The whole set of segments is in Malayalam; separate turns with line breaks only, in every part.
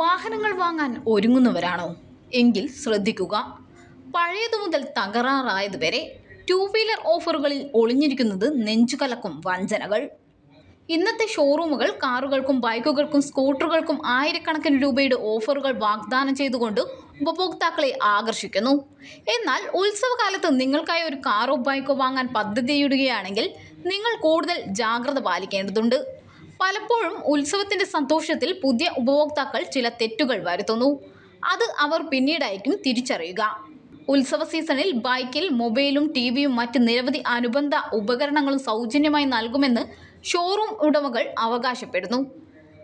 വാഹനങ്ങൾ വാങ്ങാൻ ഒരുങ്ങുന്നവരാണോ? എങ്കിൽ ശ്രദ്ധിക്കുക. പഴയതു മുതൽ തകരാറായതുവരെ ടൂ വീലർ ഓഫറുകളിൽ ഒളിഞ്ഞിരിക്കുന്നത് നെഞ്ചുകലക്കും വഞ്ചനകൾ. ഇന്നത്തെ ഷോറൂമുകൾ കാറുകൾക്കും ബൈക്കുകൾക്കും സ്കൂട്ടറുകൾക്കും ആയിരക്കണക്കിന് രൂപയുടെ ഓഫറുകൾ വാഗ്ദാനം ചെയ്തുകൊണ്ട് ഉപഭോക്താക്കളെ ആകർഷിക്കുന്നു. എന്നാൽ ഉത്സവകാലത്ത് നിങ്ങൾക്കായി ഒരു കാറോ ബൈക്കോ വാങ്ങാൻ പദ്ധതിയിടുകയാണെങ്കിൽ നിങ്ങൾ കൂടുതൽ ജാഗ്രത പാലിക്കേണ്ടതുണ്ട്. പലപ്പോഴും ഉത്സവത്തിന്റെ സന്തോഷത്തിൽ പുതിയ ഉപഭോക്താക്കൾ ചില തെറ്റുകൾ വരുത്തുന്നു. അത് അവർ പിന്നീടായിരിക്കും തിരിച്ചറിയുക. ഉത്സവ സീസണിൽ ബൈക്കിൽ മൊബൈലും ടി വിയും മറ്റ് നിരവധി അനുബന്ധ ഉപകരണങ്ങളും സൗജന്യമായി നൽകുമെന്ന് ഷോറൂം ഉടമകൾ അവകാശപ്പെടുന്നു.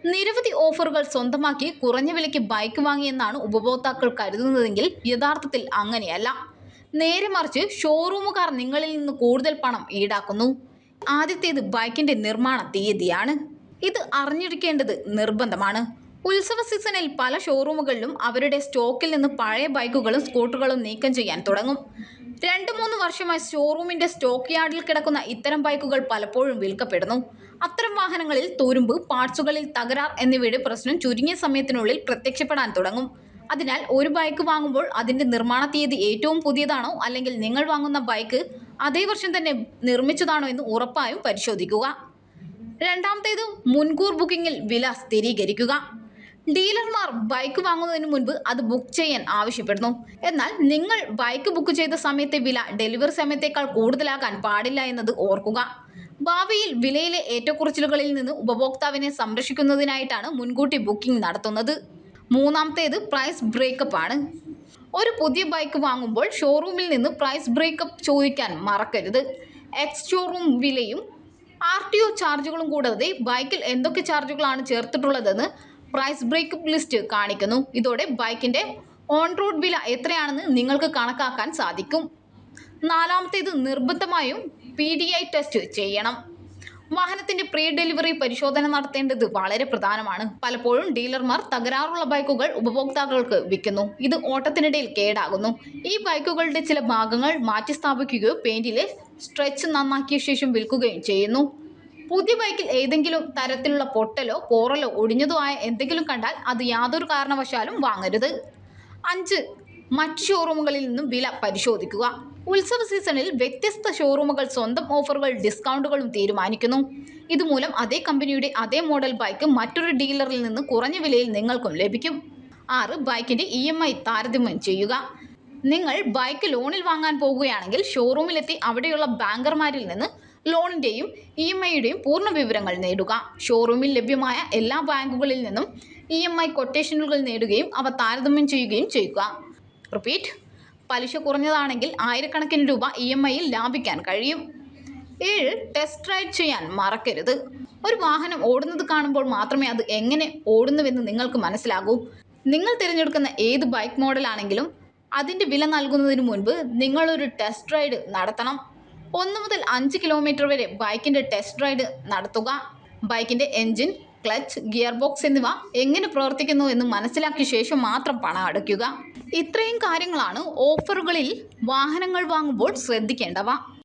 നിരവധി ഓഫറുകൾ സ്വന്തമാക്കി കുറഞ്ഞ വിലയ്ക്ക് ബൈക്ക് വാങ്ങിയെന്നാണ് ഉപഭോക്താക്കൾ കരുതുന്നതെങ്കിൽ യഥാർത്ഥത്തിൽ അങ്ങനെയല്ല. നേരെ മറിച്ച് ഷോറൂമുകാർ നിങ്ങളിൽ നിന്ന് കൂടുതൽ പണം ഈടാക്കുന്നു. ആദ്യത്തേത് ബൈക്കിന്റെ നിർമ്മാണ തീയതിയാണ്. ഇത് അറിഞ്ഞിരിക്കേണ്ടത് നിർബന്ധമാണ്. ഉത്സവ സീസണിൽ പല ഷോറൂമുകളിലും അവരുടെ സ്റ്റോക്കിൽ നിന്ന് പഴയ ബൈക്കുകളും സ്കൂട്ടറുകളും നീക്കം ചെയ്യാൻ തുടങ്ങും. രണ്ട് മൂന്ന് വർഷമായി ഷോറൂമിന്റെ സ്റ്റോക്ക് യാർഡിൽ കിടക്കുന്ന ഇത്തരം ബൈക്കുകൾ പലപ്പോഴും വിൽക്കപ്പെടുന്നു. അത്തരം വാഹനങ്ങളിൽ തുരുമ്പ് പാർട്സുകളിൽ തകരാർ എന്നിവയുടെ പ്രശ്നം ചുരുങ്ങിയ സമയത്തിനുള്ളിൽ പ്രത്യക്ഷപ്പെടാൻ തുടങ്ങും. അതിനാൽ ഒരു ബൈക്ക് വാങ്ങുമ്പോൾ അതിന്റെ നിർമ്മാണ തീയതി ഏറ്റവും പുതിയതാണോ അല്ലെങ്കിൽ നിങ്ങൾ വാങ്ങുന്ന ബൈക്ക് അതേ വർഷം തന്നെ നിർമ്മിച്ചതാണോ എന്ന് ഉറപ്പായും പരിശോധിക്കുക. രണ്ടാമത്തേത് മുൻകൂർ ബുക്കിംഗിൽ വില സ്ഥിരീകരിക്കുക. ഡീലർമാർ ബൈക്ക് വാങ്ങുന്നതിന് മുൻപ് അത് ബുക്ക് ചെയ്യാൻ ആവശ്യപ്പെടുന്നു. എന്നാൽ നിങ്ങൾ ബൈക്ക് ബുക്ക് ചെയ്ത സമയത്തെ വില ഡെലിവറി സമയത്തേക്കാൾ കൂടുതലാകാൻ പാടില്ല എന്നത് ഓർക്കുക. ഭാവിയിൽ വിലയിലെ ഏറ്റക്കുറച്ചിലുകളിൽ നിന്ന് ഉപഭോക്താവിനെ സംരക്ഷിക്കുന്നതിനായിട്ടാണ് മുൻകൂട്ടി ബുക്കിംഗ് നടത്തുന്നത്. മൂന്നാമത്തേത് പ്രൈസ് ബ്രേക്കപ്പ് ആണ്. ഒരു പുതിയ ബൈക്ക് വാങ്ങുമ്പോൾ ഷോറൂമിൽ നിന്ന് പ്രൈസ് ബ്രേക്കപ്പ് ചോദിക്കാൻ മറക്കരുത്. എക്സ് ഷോറൂം വിലയും ആർ ടി ഒ ചാർജുകളും കൂടാതെ ബൈക്കിൽ എന്തൊക്കെ ചാർജുകളാണ് ചേർത്തിട്ടുള്ളതെന്ന് പ്രൈസ് ബ്രേക്കപ്പ് ലിസ്റ്റ് കാണിക്കുന്നു. ഇതോടെ ബൈക്കിന്റെ ഓൺ റോഡ് വില എത്രയാണെന്ന് നിങ്ങൾക്ക് കണക്കാക്കാൻ സാധിക്കും. നാലാമത്തേത് നിർബന്ധമായും പി ടെസ്റ്റ് ചെയ്യണം. വാഹനത്തിന്റെ പ്രീ ഡെലിവറി പരിശോധന നടത്തേണ്ടത് വളരെ പ്രധാനമാണ്. പലപ്പോഴും ഡീലർമാർ തകരാറുള്ള ബൈക്കുകൾ ഉപഭോക്താക്കൾക്ക് വിൽക്കുന്നു. ഇത് ഓട്ടത്തിനിടയിൽ കേടാകുന്നു. ഈ ബൈക്കുകളുടെ ചില ഭാഗങ്ങൾ മാറ്റി സ്ഥാപിക്കുകയോ പെയിന്റിലെ സ്ട്രെച്ച് നന്നാക്കിയ ശേഷം വിൽക്കുകയും ചെയ്യുന്നു. പുതിയ ബൈക്കിൽ ഏതെങ്കിലും തരത്തിലുള്ള പൊട്ടലോ പോറലോ ഒടിഞ്ഞതോ ആയ എന്തെങ്കിലും കണ്ടാൽ അത് യാതൊരു കാരണവശാലും വാങ്ങരുത്. അഞ്ച് മറ്റ് ഷോറൂമുകളിൽ നിന്നും വില പരിശോധിക്കുക. ഉത്സവ സീസണിൽ വ്യത്യസ്ത ഷോറൂമുകൾ സ്വന്തം ഓഫറുകൾ ഡിസ്കൗണ്ടുകളും തീരുമാനിക്കുന്നു. ഇതുമൂലം അതേ കമ്പനിയുടെ അതേ മോഡൽ ബൈക്ക് മറ്റൊരു ഡീലറിൽ നിന്ന് കുറഞ്ഞ വിലയിൽ നിങ്ങൾക്കും ലഭിക്കും. ആറ് ബൈക്കിന്റെ ഇ എം ഐ താരതമ്യം ചെയ്യുക. നിങ്ങൾ ബൈക്ക് ലോണിൽ വാങ്ങാൻ പോകുകയാണെങ്കിൽ ഷോറൂമിലെത്തി അവിടെയുള്ള ബാങ്കർമാരിൽ നിന്ന് ലോണിന്റെയും ഇ എം ഐയുടെയും പൂർണ വിവരങ്ങൾ നേടുക. ഷോറൂമിൽ ലഭ്യമായ എല്ലാ ബാങ്കുകളിൽ നിന്നും ഇ എം ഐ കൊട്ടേഷനുകൾ നേടുകയും അവ താരതമ്യം ചെയ്യുകയും ചെയ്യുക. റിപ്പീറ്റ്. പലിശ കുറഞ്ഞതാണെങ്കിൽ ആയിരക്കണക്കിന് രൂപ ഇ എം ഐയിൽ ലാഭിക്കാൻ കഴിയും. ഏഴ് ടെസ്റ്റ് റൈഡ് ചെയ്യാൻ മറക്കരുത്. ഒരു വാഹനം ഓടുന്നത് കാണുമ്പോൾ മാത്രമേ അത് എങ്ങനെ ഓടുന്നുവെന്ന് നിങ്ങൾക്ക് മനസ്സിലാകൂ. നിങ്ങൾ തിരഞ്ഞെടുക്കുന്ന ഏത് ബൈക്ക് മോഡലാണെങ്കിലും അതിന്റെ വില നൽകുന്നതിന് മുൻപ് നിങ്ങളൊരു ടെസ്റ്റ് റൈഡ് നടത്തണം. ഒന്ന് മുതൽ അഞ്ച് കിലോമീറ്റർ വരെ ബൈക്കിന്റെ ടെസ്റ്റ് റൈഡ് നടത്തുക. ബൈക്കിന്റെ എൻജിൻ ക്ലച്ച് ഗിയർ ബോക്സ് എന്നിവ എങ്ങനെ പ്രവർത്തിക്കുന്നു എന്ന് മനസ്സിലാക്കിയ ശേഷം മാത്രം പണം അടയ്ക്കുക. ഇത്രയും കാര്യങ്ങളാണ് ഓഫറുകളിൽ വാഹനങ്ങൾ വാങ്ങുമ്പോൾ ശ്രദ്ധിക്കേണ്ടവ.